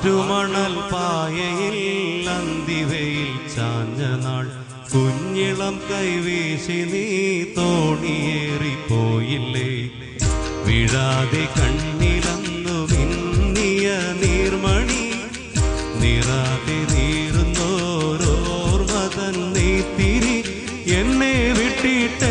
ആറ്റുമണൽ പായയിൽ നന്ദിവയിൽ ചാഞ്ഞ നാൾ കുഞ്ഞിളം കൈവീശി നീ തോണിയേറിപ്പോയില്ലേ? വിഴാതെ കണ്ണിലന്നു മിന്നിയ നീർമണി നിറാതെ നീറുന്നോരോർമതൻ നീത്തിരി എന്നെ വിട്ടിട്ട്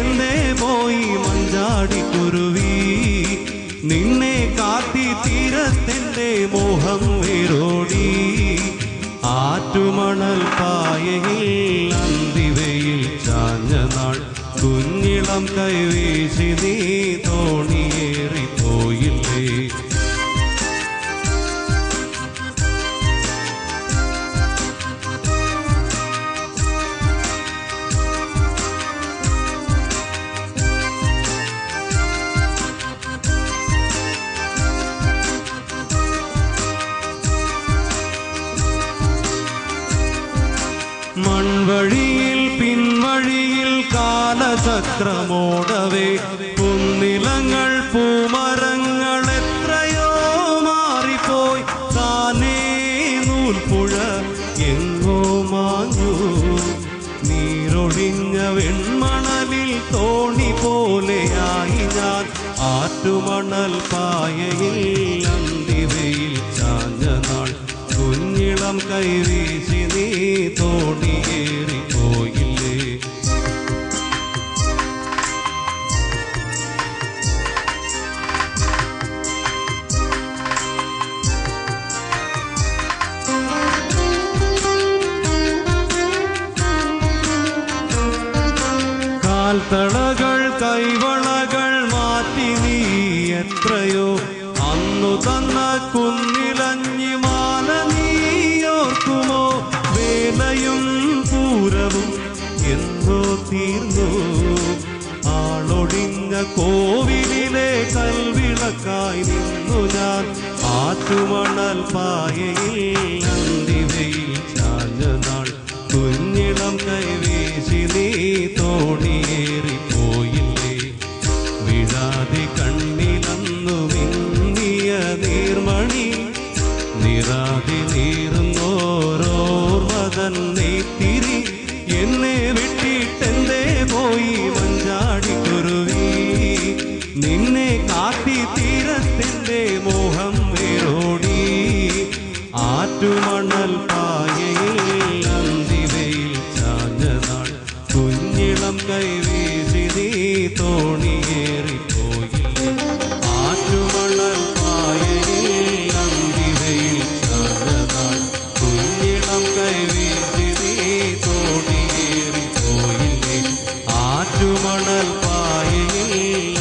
പായയിൽ അന്തിവയിൽ ചാഞ്ഞ നാൾ കുഞ്ഞിളം കൈവീശി നീ തോണിയേറിപ്പോയില്ലേ മൺവഴിയിൽ പിൻവഴിയിൽ കാലചക്രമോടവേ കുന്നിലങ്ങൾ പൂമരങ്ങൾ എത്രയോ മാറിപ്പോയി. താനേ നൂൽപ്പുഴ എങ്ങോ മാഞ്ഞു. നീരൊഴിഞ്ഞ വെൺമണലിൽ തോണി പോലെയായി ഞാൻ. ആറ്റുമണൽ പായയിൽ അന്തിവയിൽ ചാഞ്ഞ നാൾ. കുഞ്ഞിളം കൈവീശി തോണിയേറി പോയില്ലേ കാൽത്തളകൾ കൈവളകൾ മാറ്റി നീ എത്രയോ. അന്നു തന്ന കുന്നിലഞ്ഞി വേലയും പൂരവും എന്നോ തീർന്നു. ആളൊടിഞ്ഞ കോവിലിലെ കൽവിളക്കായി നിന്നു ഞാൻ. ആറ്റുമണൽ പായയിൽ അന്തിവയിൽ ചാഞ്ഞ നാൾ കുഞ്ഞിളം തോണി தன்னை தீ காணல் பாயே